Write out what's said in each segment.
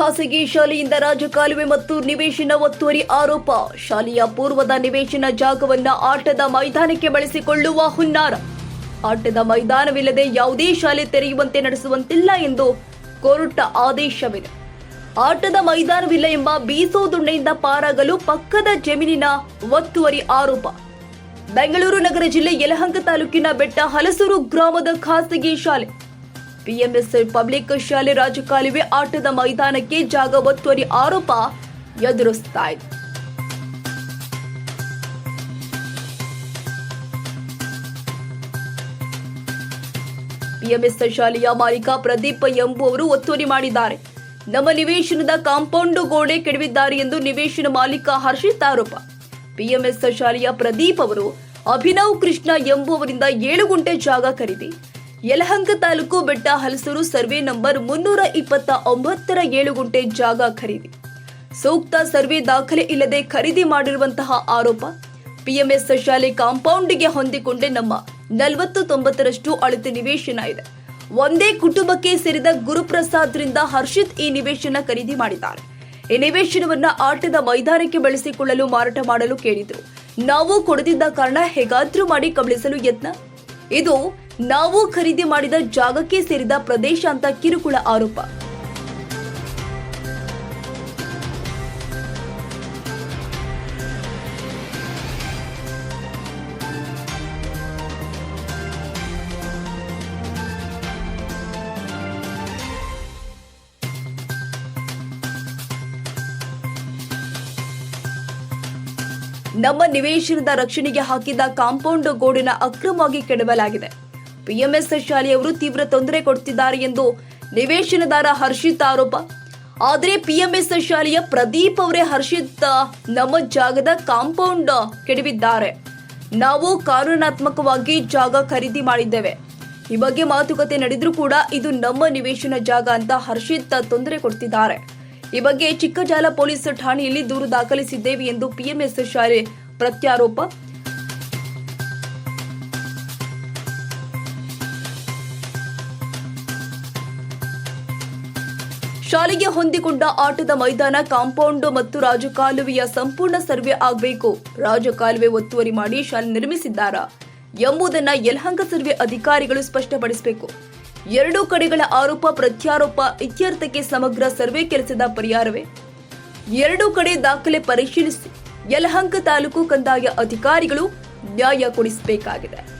ಖಾಸಗಿ ಶಾಲೆಯಿಂದ ರಾಜಕಾಲುವೆ ಮತ್ತು ನಿವೇಶನ ಒತ್ತುವರಿ ಆರೋಪ. ಶಾಲೆಯ ಪೂರ್ವದ ನಿವೇಶನ ಜಾಗವನ್ನ ಆಟದ ಮೈದಾನಕ್ಕೆ ಬಳಸಿಕೊಳ್ಳುವ ಹುನ್ನಾರ. ಆಟದ ಮೈದಾನವಿಲ್ಲದೆ ಯಾವುದೇ ಶಾಲೆ ತೆರೆಯುವಂತೆ ನಡೆಸುವಂತಿಲ್ಲ ಎಂದು ಕೋರ್ಟ್ ಆದೇಶವಿದೆ. ಆಟದ ಮೈದಾನವಿಲ್ಲ ಎಂಬ ಬೀಸೋ ದುಂಡೆಯಿಂದ ಪಾರಾಗಲು ಪಕ್ಕದ ಜಮೀನಿನ ಒತ್ತುವರಿ ಆರೋಪ. ಬೆಂಗಳೂರು ನಗರ ಜಿಲ್ಲೆ ಯಲಹಂಕ ತಾಲೂಕಿನ ಬೆಟ್ಟ ಹಲಸೂರು ಗ್ರಾಮದ ಖಾಸಗಿ ಶಾಲೆ. ಪಿಎಂಎಸ್ ಪಬ್ಲಿಕ್ ಶಾಲೆ ರಾಜಕಾಲುವೆ ಆಟದ ಮೈದಾನಕ್ಕೆ ಜಾಗ ಒತ್ತುವರಿ ಆರೋಪ ಎದುರಿಸ್ತಾ ಇದೆ. ಪಿಎಂಎಸ್ ಶಾಲೆಯ ಮಾಲೀಕ ಪ್ರದೀಪ್ ಎಂಬುವರು ಒತ್ತುವರಿ ಮಾಡಿದ್ದಾರೆ. ನಮ್ಮ ನಿವೇಶನದ ಕಾಂಪೌಂಡ್ ಗೋಡೆ ಕೆಡವಿದ್ದಾರೆ ಎಂದು ನಿವೇಶನ ಮಾಲೀಕ ಹರ್ಷಿತ್ ಆರೋಪ. ಪಿಎಂಎಸ್ ಶಾಲೆಯ ಪ್ರದೀಪ್ ಅವರು ಅಭಿನವ್ ಕೃಷ್ಣ ಎಂಬುವರಿಂದ ಏಳು ಗುಂಟೆ ಜಾಗ ಖರೀದಿ. ಯಲಹಂಕ ತಾಲೂಕು ಬೆಟ್ಟ ಹಲಸೂರು ಸರ್ವೆ ನಂಬರ್ ಮುನ್ನೂರ ಇಪ್ಪತ್ತ ಒಂಬತ್ತರ ಏಳು ಗುಂಟೆ ಜಾಗ ಖರೀದಿ. ಸೂಕ್ತ ಸರ್ವೆ ದಾಖಲೆ ಇಲ್ಲದೆ ಖರೀದಿ ಮಾಡಿರುವಂತಹ ಆರೋಪ ಪಿಎಂಎಸ್ ಶಾಲೆ ಕಾಂಪೌಂಡ್ಗೆ ಹೊಂದಿಕೊಂಡೆ ನಮ್ಮ ನಲವತ್ತು ತೊಂಬತ್ತರಷ್ಟು ಅಳತೆ ನಿವೇಶನ ಇದೆ. ಒಂದೇ ಕುಟುಂಬಕ್ಕೆ ಸೇರಿದ ಗುರುಪ್ರಸಾದ್ರಿಂದ ಹರ್ಷಿತ್ ಈ ನಿವೇಶನ ಖರೀದಿ ಮಾಡಿದ್ದಾರೆ. ಈ ನಿವೇಶನವನ್ನ ಆಟದ ಮೈದಾನಕ್ಕೆ ಬಳಸಿಕೊಳ್ಳಲು ಮಾರಾಟ ಮಾಡಲು ಕೇಳಿದ್ರು. ನಾವು ಕೊಡದಿದ್ದ ಕಾರಣ ಹೇಗಾದ್ರೂ ಮಾಡಿ ಕಬಳಿಸಲು ಯತ್ನ. ಇದು ನಾವು ಖರೀದಿ ಮಾಡಿದ ಜಾಗಕ್ಕೆ ಸೇರಿದ ಪ್ರದೇಶ ಅಂತ ಕಿರುಕುಳ ಆರೋಪ. ನಮ್ಮ ನಿವೇಶನದ ರಕ್ಷಣೆಗೆ ಹಾಕಿದ್ದ ಕಾಂಪೌಂಡ್ ಗೋಡಿನ ಅಕ್ರಮವಾಗಿ ಕೆಡವಲಾಗಿದೆ. ಪಿಎಂಎಸ್ ಶಾಲೆಯವರು ತೀವ್ರ ತೊಂದರೆ ಕೊಡ್ತಿದ್ದಾರೆ ಎಂದು ನಿವೇಶನದಾರ ಹರ್ಷಿತ್ ಆರೋಪ. ಆದರೆ ಪಿಎಂಎಸ್ ಶಾಲೆಯ ಪ್ರದೀಪ್ ಅವರೇ ಹರ್ಷಿತ್, ನಮ್ಮ ಜಾಗದ ಕಾಂಪೌಂಡ್ ಕೆಡವಿದ್ದಾರೆ. ನಾವು ಕಾನೂನಾತ್ಮಕವಾಗಿ ಜಾಗ ಖರೀದಿ ಮಾಡಿದ್ದೇವೆ. ಈ ಬಗ್ಗೆ ಮಾತುಕತೆ ನಡೆದ್ರೂ ಕೂಡ ಇದು ನಮ್ಮ ನಿವೇಶನ ಜಾಗ ಅಂತ ಹರ್ಷಿತ್ ತೊಂದರೆ ಕೊಡ್ತಿದ್ದಾರೆ. ಈ ಬಗ್ಗೆ ಚಿಕ್ಕಜಾಲ ಪೊಲೀಸ್ ಠಾಣೆಯಲ್ಲಿ ದೂರು ದಾಖಲಿಸಿದ್ದೇವೆ ಎಂದು ಪಿಎಂಎಸ್ ಶಾಲೆ ಪ್ರತ್ಯಾರೋಪ. ಶಾಲೆಗೆ ಹೊಂದಿಕೊಂಡ ಆಟದ ಮೈದಾನ, ಕಾಂಪೌಂಡ್ ಮತ್ತು ರಾಜಕಾಲುವೆಯ ಸಂಪೂರ್ಣ ಸರ್ವೆ ಆಗಬೇಕು. ರಾಜಕಾಲುವೆ ಒತ್ತುವರಿ ಮಾಡಿ ಶಾಲೆ ನಿರ್ಮಿಸಿದ್ದಾರಾ ಎಂಬುದನ್ನ ಯಲಹಂಕ ಸರ್ವೆ ಅಧಿಕಾರಿಗಳು ಸ್ಪಷ್ಟಪಡಿಸಬೇಕು. ಎರಡೂ ಕಡೆಗಳ ಆರೋಪ, ಪ್ರತ್ಯಾರೋಪ ಇತ್ಯರ್ಥಕ್ಕೆ ಸಮಗ್ರ ಸರ್ವೆ ಕೆಲಸದ ಪರಿಹಾರವೇ. ಎರಡೂ ಕಡೆ ದಾಖಲೆ ಪರಿಶೀಲಿಸಿ ಯಲಹಂಕ ತಾಲೂಕು ಕಂದಾಯ ಅಧಿಕಾರಿಗಳು ನ್ಯಾಯ ಕೊಡಿಸಬೇಕಾಗಿದೆ.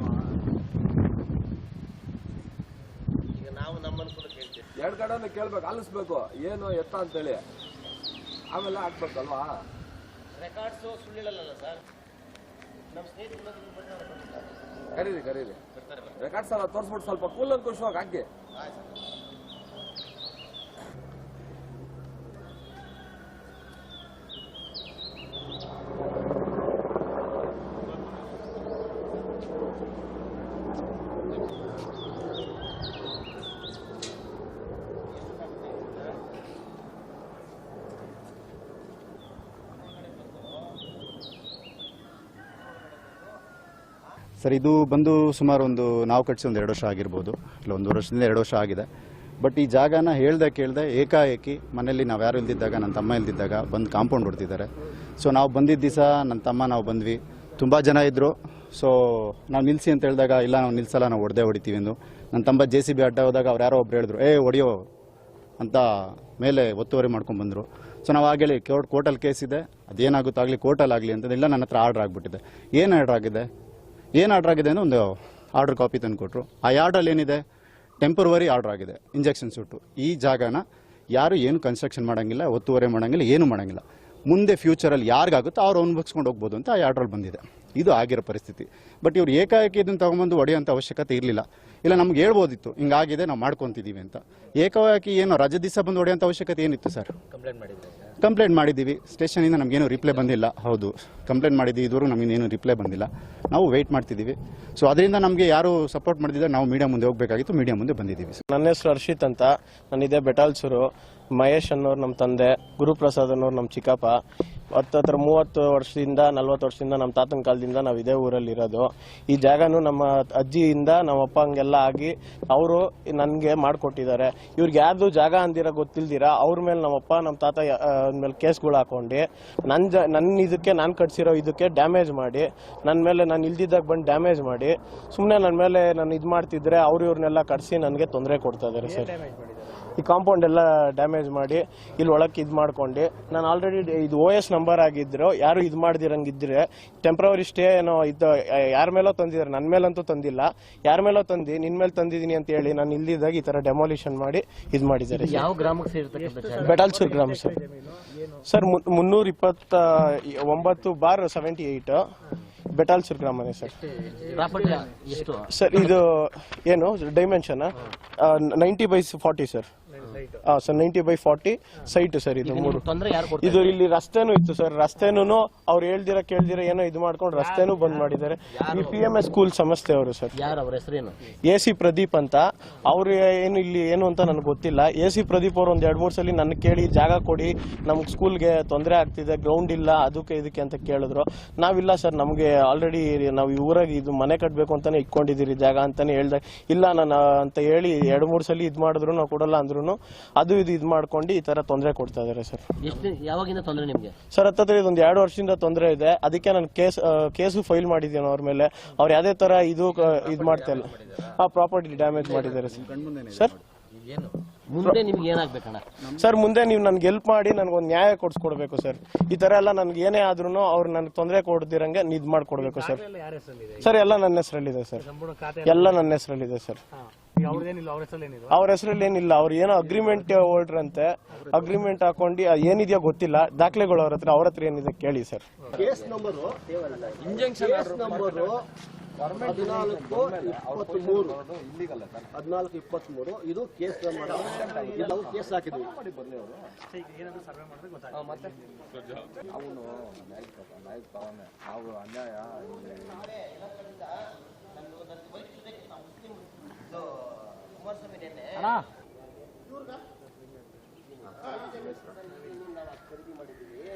ಅಲ್ವಾ ಕೂಡ ಕೇಳ್ತೀವಿ ಎರಡು ಕಡೆನೂ ಕೇಳ್ಬೇಕು ಅಲಿಸ್ಬೇಕು ಏನು ಎತ್ತ ಅಂತೇಳಿ. ಆಮೇಲೆ ಹಾಕ್ಬೇಕಲ್ವಾ? ರೆಕಾರ್ಡ್ಸು ಸುಳ್ಳಿಲ್ಲಲ್ಲ ಸರ್ ನಮ್ಮ ಸ್ನೇಹಿತರು ಕರೀರಿ ಕರೀರಿ. ರೆಕಾರ್ಡ್ಸ್ ಎಲ್ಲ ತೋರಿಸ್ಬಿಟ್ಟು ಸ್ವಲ್ಪ ಕೂಲ್ ಅಂಕುಶವಾಗಿ ಹಾಕಿ. ಸರ್, ಇದು ಬಂದು ಸುಮಾರು ಒಂದು ನಾವು ಕಟ್ಟಿಸಿ ಒಂದು ಎರಡು ವರ್ಷ ಆಗಿರ್ಬೋದು. ಇಲ್ಲ, ಒಂದು ವರ್ಷದಿಂದ ಎರಡು ವರ್ಷ ಆಗಿದೆ. ಬಟ್ ಈ ಜಾಗನ ಹೇಳ್ದೆ ಕೇಳ್ದೆ ಏಕಾಏಕಿ ಮನೆಯಲ್ಲಿ ನಾವು ಯಾರು ಇಲ್ದಿದ್ದಾಗ ನನ್ನ ತಮ್ಮ ಇಲ್ದಿದ್ದಾಗ ಬಂದು ಕಾಂಪೌಂಡ್ ಹೊಡ್ತಿದ್ದಾರೆ ಸೊ ನಾವು ಬಂದಿದ್ದ ದಿವಸ ನನ್ನ ತಮ್ಮ, ನಾವು ಬಂದ್ವಿ. ತುಂಬ ಜನ ಇದ್ದರು ಸೊ ನಾವು ನಿಲ್ಲಿಸಿ ಅಂತ ಹೇಳಿದಾಗ, ಇಲ್ಲ, ನಾವು ನಿಲ್ಸಲ್ಲ, ನಾವು ಹೊಡೆದೇ ಹೊಡಿತೀವಿ ಎಂದು ನನ್ನ ತಮ್ಮ ಜೆ ಸಿ ಬಿ ಅಡ್ಡ ಹೋದಾಗ ಅವ್ರು ಯಾರೋ ಒಬ್ರು ಹೇಳಿದ್ರು, ಏ, ಹೊಡಿಯೋ ಅಂತ ಮೇಲೆ ಒತ್ತುವರಿ ಮಾಡ್ಕೊಂಡು ಬಂದರು. ಸೊ ನಾವು ಆಗಲಿ ಕೋರ್ಟ್ ಕೋರ್ಟಲ್ಲಿ ಕೇಸ್ ಇದೆ. ಅದೇನಾಗುತ್ತಾಗಲಿ ಕೋರ್ಟಲ್ಲಿ ಆಗಲಿ ಅಂತ ಇಲ್ಲ ನನ್ನ ಹತ್ರ ಆರ್ಡ್ರ್ ಆಗಿಬಿಟ್ಟಿದೆ. ಏನು ಆರ್ಡ್ರ್ ಆಗಿದೆ? ಏನು ಆರ್ಡರ್ ಆಗಿದೆ ಅಂದರೆ ಒಂದು ಆರ್ಡರ್ ಕಾಪಿ ತಂದು ಕೊಟ್ಟರು ಆ ಆರ್ಡ್ರಲ್ಲಿ ಏನಿದೆ? ಟೆಂಪರವರಿ ಆರ್ಡರ್ ಆಗಿದೆ. ಇಂಜೆಕ್ಷನ್ ಸೂಟು ಈ ಜಾಗನ ಯಾರು ಏನು ಕನ್ಸ್ಟ್ರಕ್ಷನ್ ಮಾಡೋಂಗಿಲ್ಲ, ಒತ್ತುವರಿ ಮಾಡೋಂಗಿಲ್ಲ, ಏನು ಮಾಡೋಂಗಿಲ್ಲ. ಮುಂದೆ ಫ್ಯೂಚರಲ್ಲಿ ಯಾರಿಗಾಗುತ್ತೋ ಅವ್ರು ಅನುಭವಿಸ್ಕೊಂಡು ಹೋಗ್ಬೋದು ಅಂತ ಆ ಆರ್ಡ್ರಲ್ಲಿ ಬಂದಿದೆ. ಇದು ಆಗಿರೋ ಪರಿಸ್ಥಿತಿ. ಬಟ್ ಇವ್ರು ಏಕಾಏಕಿ ಇದನ್ನು ತೊಗೊಂಬಂದು ಹೊಡೆಯೋಂಥ ಅವಶ್ಯಕತೆ ಇರಲಿಲ್ಲ. ಇಲ್ಲ, ನಮ್ಗೆ ಹೇಳ್ಬೋದಿತ್ತು, ಹಿಂಗಾಗಿದೆ, ನಾವು ಮಾಡ್ಕೊತಿದ್ದೀವಿ ಅಂತ. ಏಕಾಏಕಿ ಏನು ರಜೆ ದಿವಸ ಬಂದು ಹೊಡೆಯೋಂಥ ಅವಶ್ಯಕತೆ ಏನಿತ್ತು ಸರ್? ಕಂಪ್ಲೇಂಟ್ ಮಾಡಿದ್ರೆ. ಕಂಪ್ಲೇಂಟ್ ಮಾಡಿದ್ದೀವಿ. ಸ್ಟೇಷನಿಂದ ನಮಗೇನು ರಿಪ್ಲೈ ಬಂದಿಲ್ಲ. ಹೌದು. ಕಂಪ್ಲೇಂಟ್ ಮಾಡಿದ್ದೀವಿ. ಇದುವರೆಗೂ ನಮಗೇನು ರಿಪ್ಲೈ ಬಂದಿಲ್ಲ. ನಾವು ವೆಯ್ಟ್ ಮಾಡ್ತಿದ್ದೀವಿ. ಸೊ ಅದರಿಂದ ನಮಗೆ ಯಾರು ಸಪೋರ್ಟ್ ಮಾಡಿದ್ರೆ ನಾವು ಮೀಡಿಯಾ ಮುಂದೆ ಹೋಗಬೇಕಾಗಿತ್ತು. ಮೀಡಿಯಾ ಮುಂದೆ ಬಂದಿದ್ದೀವಿ. ನನ್ನ ಹೆಸರು ಹರ್ಷಿತ್ ಅಂತ. ನನ್ನಿದೆ ಬೆಟಾಲ್ಸೂರು. ಮಹೇಶ್ ಅನ್ನೋರು ನಮ್ಮ ತಂದೆ. ಗುರುಪ್ರಸಾದ್ ಅನ್ನೋರು ನಮ್ಮ ಚಿಕ್ಕಪ್ಪ. ಹತ್ತತ್ರ ಮೂವತ್ತು ವರ್ಷದಿಂದ ನಲ್ವತ್ತು ವರ್ಷದಿಂದ ನಮ್ಮ ತಾತನ ಕಾಲದಿಂದ ನಾವು ಇದೇ ಊರಲ್ಲಿ ಇರೋದು. ಈ ಜಾಗನೂ ನಮ್ಮ ಅಜ್ಜಿಯಿಂದ ನಮ್ಮ ಅಪ್ಪಂಗೆಲ್ಲ ಆಗಿ ಅವರು ನನಗೆ ಮಾಡಿಕೊಟ್ಟಿದ್ದಾರೆ. ಇವ್ರಿಗೆ ಯಾರ್ದು ಜಾಗ ಅಂದಿರ ಗೊತ್ತಿಲ್ದಿರ ಅವ್ರ ಮೇಲೆ ನಮ್ಮ ತಾತ ಯಾ- ಆ, ಮೇಲೆ ಕೇಸ್ಗಳು ಹಾಕೊಂಡು ನನ್ನ ಜ ನನ್ನ ಇದಕ್ಕೆ ನಾನು ಕಟ್ಸಿರೋ ಇದಕ್ಕೆ ಡ್ಯಾಮೇಜ್ ಮಾಡಿ ನನ್ನ ಮೇಲೆ ನಾನು ಇಲ್ದಿದ್ದಾಗ ಬಂದು ಡ್ಯಾಮೇಜ್ ಮಾಡಿ ಸುಮ್ಮನೆ ನನ್ನ ಮೇಲೆ ನಾನು ಇದು ಮಾಡ್ತಿದ್ರೆ ಅವ್ರು ಇವ್ರನ್ನೆಲ್ಲ ಕಟ್ಸಿ ನನಗೆ ತೊಂದರೆ ಕೊಡ್ತಾ ಇದ್ದಾರೆ ಸರ್. ಈ ಕಾಂಪೌಂಡ್ ಎಲ್ಲ ಡ್ಯಾಮೇಜ್ ಮಾಡಿ ಇಲ್ಲಿ ಒಳಕ್ಕೆ ಇದು ಮಾಡ್ಕೊಂಡು. ನಾನು ಆಲ್ರೆಡಿ ಇದು ಓ ಎಸ್ ನಂಬರ್ ಆಗಿದ್ರು. ಯಾರು ಇದು ಮಾಡ್ದಿರಂಗಿದ್ರೆ ಟೆಂಪ್ರವರಿ ಸ್ಟೇ ಏನೋ ಇದು ಯಾರ ಮೇಲೋ ತಂದಿದ್ದಾರೆ ನನ್ನ ಮೇಲಂತೂ ತಂದಿಲ್ಲ. ಯಾರ ಮೇಲೋ ತಂದು? ನಿನ್ನ ಮೇಲೆ ತಂದಿದ್ದೀನಿ ಅಂತ ಹೇಳಿ ನಾನು ಇಲ್ಲಿದ್ದಾಗ ಈ ಥರ ಡೆಮಾಲಿಷನ್ ಮಾಡಿ ಇದು ಮಾಡಿದ್ದಾರೆ ಯಾವ ಗ್ರಾಮಕ್ಕೆ ಬೆಟಾಲ್ಸೂರ್ ಗ್ರಾಮ ಸರ್. ಸರ್ ಮುನ್- ಮುನ್ನೂರ ಇಪ್ಪತ್ತ ಒಂಬತ್ತು ಬಾರ್ ಸೆವೆಂಟಿ ಏಯ್ಟ್ ಬೆಟಾಲ್ಸೂರ್ ಗ್ರಾಮನೇ ಸರ್. ಪ್ರಾಪರ್ಟಿ ಎಷ್ಟು? ಸರ್ ಇದು ಏನು dimension ninety by forty sir. Sir ninety by forty site sir ಇದು ಮೂರು. ತೊಂದರೆ ಯಾರು ಕೊಡ್ತಾರೆ ಇದು ಇಲ್ಲಿ ರಸ್ತೆನೂ ಇತ್ತು ಸರ್ ರಸ್ತೆನೂ ಅವ್ರು ಹೇಳ್ದಿರ ಕೇಳ್ದಿರ ಏನೋ ಇದು ಮಾಡ್ಕೊಂಡು ರಸ್ತೆನೂ ಬಂದ್ ಮಾಡಿದ್ದಾರೆ. ಈ ಪಿ ಎಂ ಎಸ್ ಸ್ಕೂಲ್ ಸಂಸ್ಥೆ ಅವರು ಸರ್ ಯಾರು ಅವ್ರ ಹೆಸರೇನು? ಎ ಸಿ ಪ್ರದೀಪ್ ಅಂತ. ಅವ್ರು ಏನು ಇಲ್ಲಿ ಏನು ಅಂತ ನನಗೆ ಗೊತ್ತಿಲ್ಲ. ಎ ಸಿ ಪ್ರದೀಪ್ ಅವ್ರು ಒಂದ್ ಎರಡ್ ಮೂರ್ ಸಲ ನನ್ನ ಕೇಳಿ ಜಾಗ ಕೊಡಿ ನಮ್ಗೆ ಸ್ಕೂಲ್ಗೆ ತೊಂದರೆ ಆಗ್ತಿದೆ ಗ್ರೌಂಡ್ ಇಲ್ಲ ಅದಕ್ಕೆ ಇದಕ್ಕೆ ಅಂತ ಕೇಳಿದ್ರು. ನಾವಿಲ್ಲ ಸರ್ ನಮಗೆ ಆಲ್ರೆಡಿ ನಾವು ಈ ಊರಾಗ ಇದು ಮನೆ ಕಟ್ಟಬೇಕು ಅಂತಾನೆ ಇಟ್ಕೊಂಡಿದ್ದೀರಿ ಜಾಗ ಅಂತಾನೆ ಹೇಳ್ದೆ. ಇಲ್ಲ ನಾನು ಅಂತ ಹೇಳಿ ಎರಡು ಮೂರು ಸಲ ಇದು ಮಾಡಿದ್ರು ನಾವು ಕೊಡಲ್ಲ ಅಂದ್ರೂ ಅದು ಇದು ಇದು ಮಾಡ್ಕೊಂಡು ಈ ತರ ತೊಂದರೆ ಕೊಡ್ತಾ ಇದಾರೆ ಸರ್ ಎಷ್ಟು ಯಾವಾಗಿಂದ ತೊಂದರೆ ನಿಮ್ಗೆ? ಸರ್ ಹತ್ತಿರ ಇದೊಂದು ಎರಡು ವರ್ಷದಿಂದ ತೊಂದರೆ ಇದೆ. ಅದಕ್ಕೆ ನಾನು ಕೇಸ್ ಕೇಸು ಫೈಲ್ ಮಾಡಿದ್ದೀನಿ ಅವ್ರ ಮೇಲೆ. ಅವ್ರು ಯಾವ್ದೇ ತರ ಇದು ಇದು ಮಾಡ್ತಾ ಇಲ್ಲ. ಆ ಪ್ರಾಪರ್ಟಿ ಡ್ಯಾಮೇಜ್ ಮಾಡಿದ್ದಾರೆ ಸರ್ ಸರ್ ಏನು? ಮುಂದೆ ನಿಮ್ಗೆ ಏನಾಗ್ಬೇಕಣ್ಣ? ಸರ್ ಮುಂದೆ ನೀವು ನನ್ಗೆ ಹೆಲ್ಪ್ ಮಾಡಿ ನನಗೊಂದು ನ್ಯಾಯ ಕೊಡಿಸ್ಕೊಡ್ಬೇಕು ಸರ್ ಈ ತರ ಎಲ್ಲ ನನ್ಗೆ ಏನೇ ಆದ್ರೂ ಅವ್ರು ನನ್ಗೆ ತೊಂದರೆ ಕೊಡ್ದಿರಂಗೆ ನಿದ್ ಮಾಡ್ಕೊಡ್ಬೇಕು ಸರ್ ಸರ್ ಎಲ್ಲ ನನ್ನ ಹೆಸರಲ್ಲಿದೆ ಸರ್ ಎಲ್ಲ ನನ್ನ ಹೆಸರಲ್ಲಿದೆ ಸರ್ ಅವ್ರ ಹೆಸರಲ್ಲಿ ಏನಿಲ್ಲ ಅವ್ರು ಏನೋ ಅಗ್ರಿಮೆಂಟ್ ಹೊರಟ್ರಂತೆ ಅಗ್ರಿಮೆಂಟ್ ಹಾಕೊಂಡು ಏನಿದೆಯೋ ಗೊತ್ತಿಲ್ಲ. ದಾಖಲೆಗಳು ಅವ್ರ ಹತ್ರ ಅವ್ರ ಹತ್ರ ಏನಿದೆ ಕೇಳಿ sir. Case number case number ಹದಿನಾಲ್ಕು ಇಪ್ಪತ್ತ್ ಮೂರು ಹದಿನಾಲ್ಕು ಇಪ್ಪತ್ತ್ ಮೂರು ಇದು ಕೇಸ್ ನಂಬರ್ ಇದು ನಾವು ಕೇಸ್ ಹಾಕಿದ್ವಿ. ನಾವು ಅನ್ಯಾಯ ಖರೀದಿ ಮಾಡಿದ್ದೀವಿ